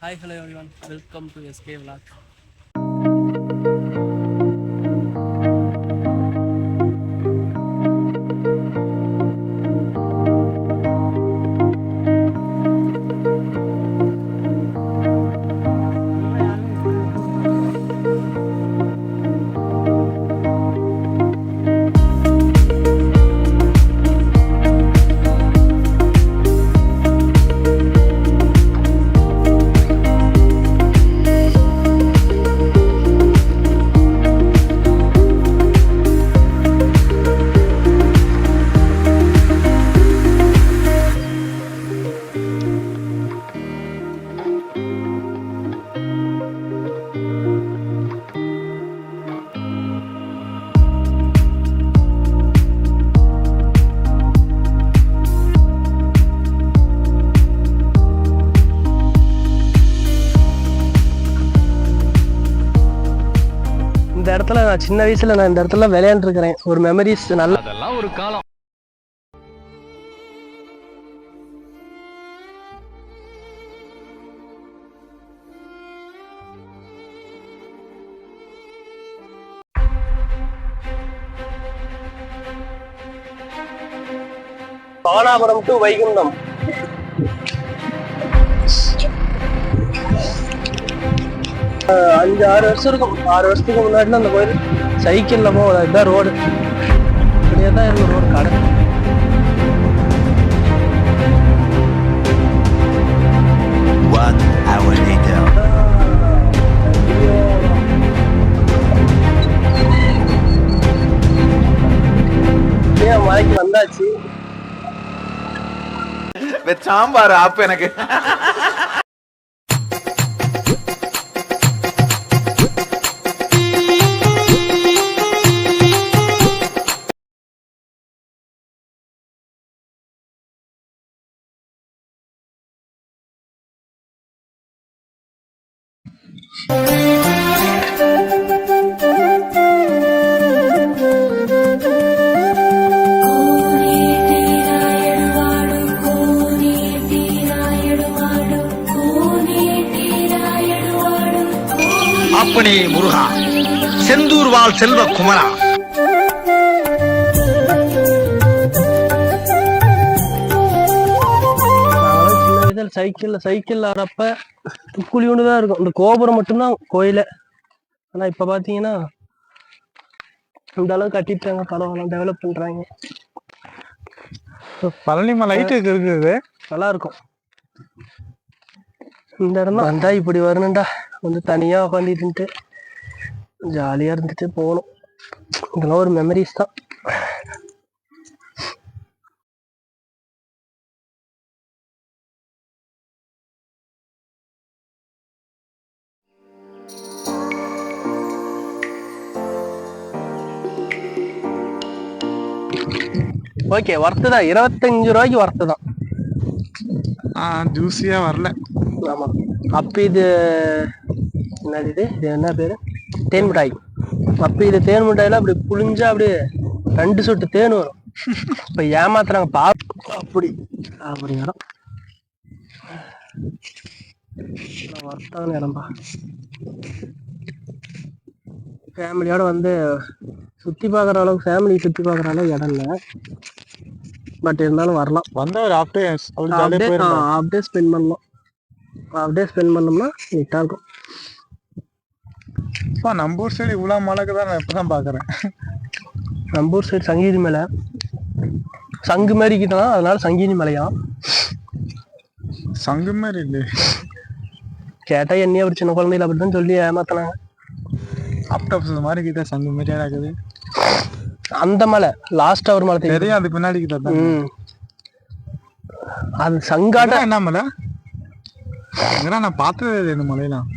hi hello everyone welcome to SK vlog இடத்துல நான் சின்ன வயசுல நான் இந்த இடத்துல விளையாண்டுருக்கிறேன். ஒரு மெமரிஸ் நல்ல அதெல்லாம் ஒரு காலம். பானாபுரம் டு வைகுண்டம். அஞ்சு ஆறு வருஷம் இருக்கும் ஆறு வருஷத்துக்கு முன்னாடி அந்த கோயில் சைக்கிள்ல போகல இதுதான் ரோடு இப்படியே தான் இருக்கும் ரோடு கடை One hour later. ஏன் மலைக்கு வந்தாச்சு சாம்பார் ஆப் எனக்கு அப்பனே முருகா செந்தூர் வாழ் செல்வ குமரா. சைக்கிள்ல சைக்கிள்ல வரப்ப துக்குழியோண்டு தான் இருக்கும். இந்த கோபுரம் மட்டும்தான் கோயில. ஆனா இப்ப பாத்தீங்கன்னா இந்த அளவுக்கு கட்டிட்டாங்க பரவாயில்ல டெவலப் பண்றாங்க. பழனி மலை ஹைட்டுக்கு இருக்குது நல்லா இருக்கும் இந்த இடம் வந்தா இப்படி வரணும்டா. வந்து தனியா உட்காந்துட்டு ஜாலியா இருந்துட்டு போகணும். இதெல்லாம் ஒரு மெமரிஸ் தான். ஓகே ஒர்த்து தான். இருபத்தஞ்சு ரூபாய்க்கு ஒர்த்து தான். ஜூஸியா வரல. ஆமா. அப்ப இது என்னது இது? இது என்ன பேரு? தேன் மிட்டாய். அப்ப இது தேன் மிட்டாயில அப்படி புளிஞ்சா அப்படியே ரெண்டு சொட்டு தேன் வரும். இப்ப ஏமாத்துறாங்க பா அப்படி. அப்படி இடம் வர்த்தான இடம்பா. ஃபேமிலியோட வந்து சுத்தி பார்க்குற அளவுக்கு ஃபேமிலி சுத்தி பார்க்குற அளவுக்கு இடம் இல்லை. பட் இருந்தாலும் வரலாம். வந்த ஒரு ஹாஃப் டே ஸ்பெண்ட் பண்ணலாம். அப்படியே ஸ்பெண்ட் பண்ணோம்னா நீட்டாக இருக்கும். அப்பா, நம்ம ஊர் சைடு இவ்வளவு மழைக்கு தான் நான் இப்பதான் பாக்குறேன். நம்ம ஊர் சைடு சங்கீதி மலை. சங்கு மாதிரி இருக்குதான் அதனால சங்கீதி மலையா? சங்கு மாதிரி இல்லை. கேட்டா என்னைய ஒரு சின்ன குழந்தையில அப்படிதான் சொல்லி ஏமாத்தினாங்க. ஆப்டாப்ஸ் மாதிரி கிட்ட சங்கு மாதிரி இருக்குது? அந்த மலை லாஸ்ட் ஒரு மலை தெரியும்? தெரியும் அது பின்னாடி. அது சங்காட்ட அதான் என்ன மலை? நான் பார்த்ததே இந்த மலையெல்லாம்.